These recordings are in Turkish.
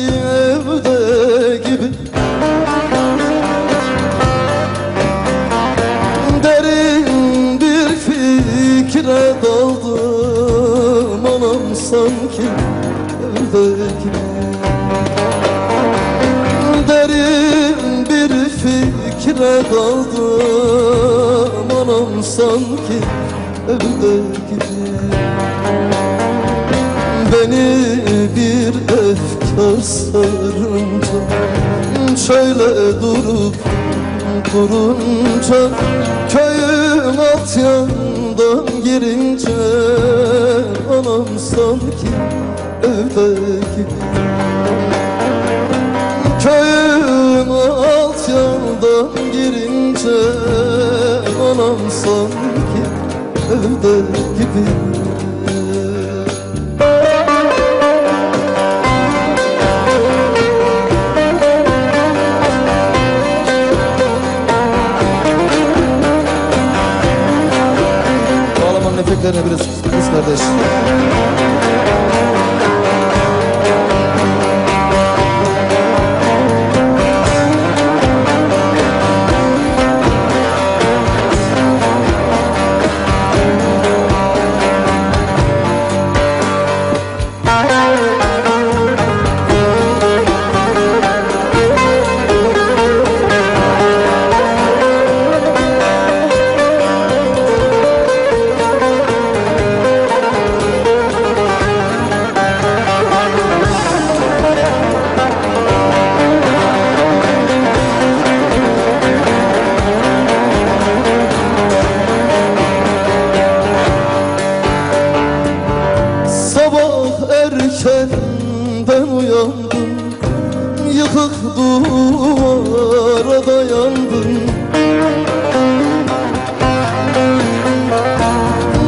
eski evde gibi. Derin bir fikre daldım anam sanki evde gibi. Derin bir fikre daldım anam sanki evde gibi. Efkar sarınca Şöyle durup durunca Köyün alt yandan girince Anam sanki evde gibi. Köyün alt yandan girince Anam sanki evde gibi Efektlerine biraz kız kardeş. Erkenden uyandım Yıkık duvara dayandım.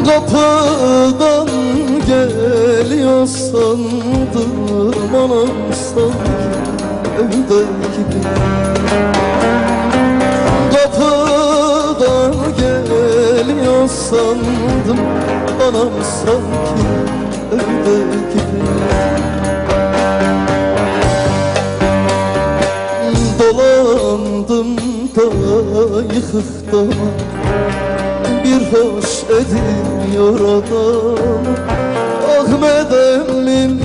Kapıdan geliyor sandım Anam sanki evde gibi. Kapıdan geliyor sandım Anam sanki evde gibi da yıkıkta Bir hoş ediyor adam Ahmet emmim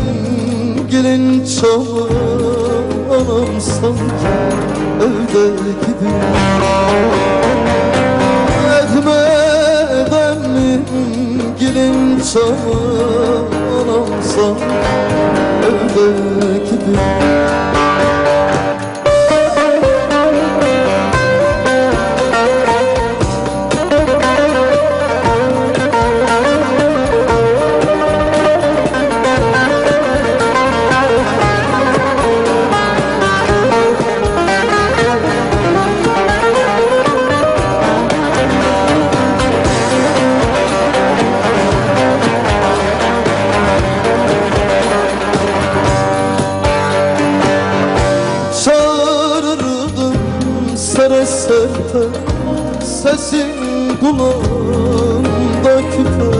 gelin çamı Anam sanki evde emmim gelin çamı Anam sanki evde gibi sere Sesin kulağımda küpe.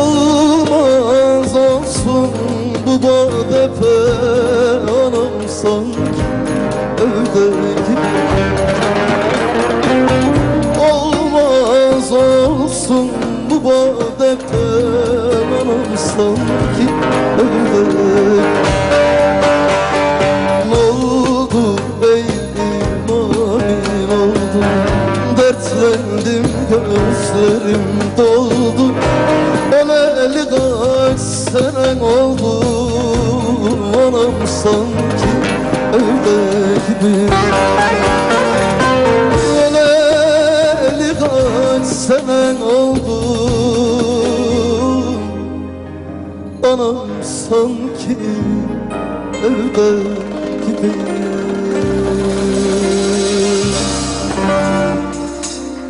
Olmaz olsun bu badepe Anam sanki evde gibi. Olmaz olsun bu badepe Anam sanki evde Ne Dertlendim gözlerim doldu. Öleli kaç senen oldu. Anam sanki evde gibi. Öleli kaç senen oldu. Anam sanki evde gibi